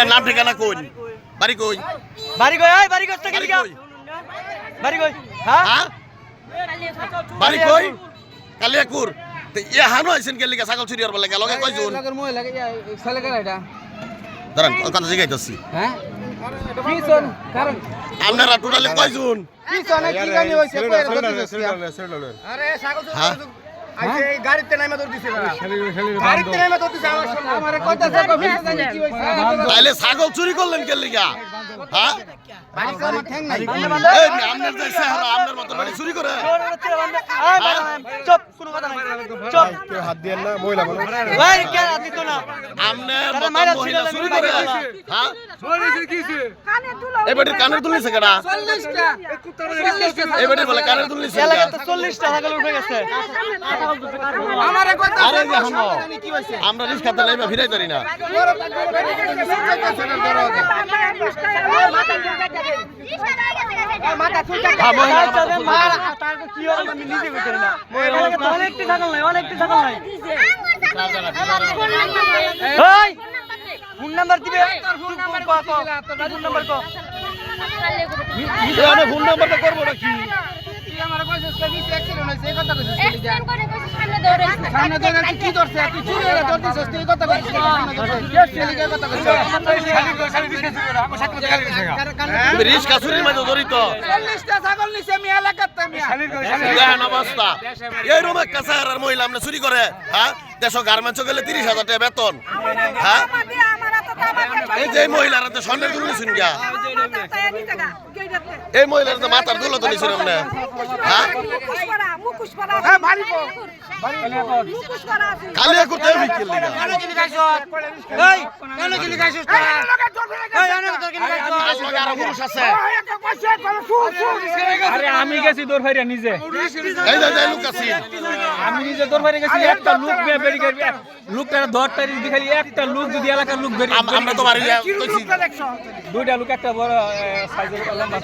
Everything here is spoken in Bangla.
আপনার নাম ঠিকানা কোন বাড়ি কই? বাড়ি কই? এই বাড়ি করতে বাড়ি বাড়ি কই? হ্যাঁ? হ্যাঁ? বাড়ি কই? কালিয়াকুর। তো ইয়ে হানো আইছেন গেলি ছাগল চুরি হবার লাগে। লগে কয়জন? এলাকার মহিলা ছেলে কেন এটা? দাঁড়ান কথা জিগাইতেছি হ্যাঁ? কি শোন কারণ? আপনারা টোটালি কয়জন? কি শোন কি জানি হইছে? কইরা ধরতেছিস হ্যাঁ? গাড়িতে নাইমা দৌড় দিছে গাড়িতে নাইমা দৌড় দিছে আমার সামনে। আমারে কইতা সে কবি জানি কি হইছে তাইলে ছাগল চুরি করলেন কে লিগা? হ্যাঁ? আপনার যে আপনার মতো বাড়ি চুরি করে। চুপ কোনো কথা নাই। হাত দিয়ে না মহিলা মানুষ ভাই কে দিত না। আপনার মতো মহিলা চুরি করে। মাইরা কানে দুলো এই বেটির কানের দুল নিছে কেডা? 40টা 40টা এই বেটির বলে কানের দুল নিছে এলাকাতে চল্লিশটা ছাগল উঠে গেছে। আমারে কইতা আরে যে হানো জানি কি হইছে। আমরা রিস্কাতে লাইবা ফিরাই পারি না। মহিলা মার, তার কি হলো আমি নিজে বুঝতে না। অনেকটি ছাগল নাই অনেকটি ছাগল নাই। ফোন নাম্বার দিবে। ফোন নাম্বার কো ফোন নাম্বার কো আমি ফোন নাম্বারটা করব নাকি? আমারে চুরি মহিলা চুরি করে হ্যাঁ? দেশ গার্মেন্টস গেলে তিরিশ হাজার টাকা বেতন হ্যাঁ? এই যে মহিলারা তো স্বর্ণের দুল নিছুন গা এই মহিলারা তো মাথার দুল তো নিছিল আপনি হ্যাঁ কালিয়া করতে বিক্রি লিগা পুরুষ আছে আরে আমি গেছি দৌড় ফাইরা নিজে। আমি নিজে দৌড় ফাইরা গেছি একটা লোক বেরি করবি লোকটা ধর তারিখ দেখালি একটা লোক যদি এলাকার লোক বেরি আমরা তো দুইটা লোক একটা বড় সাইজের লম্বা।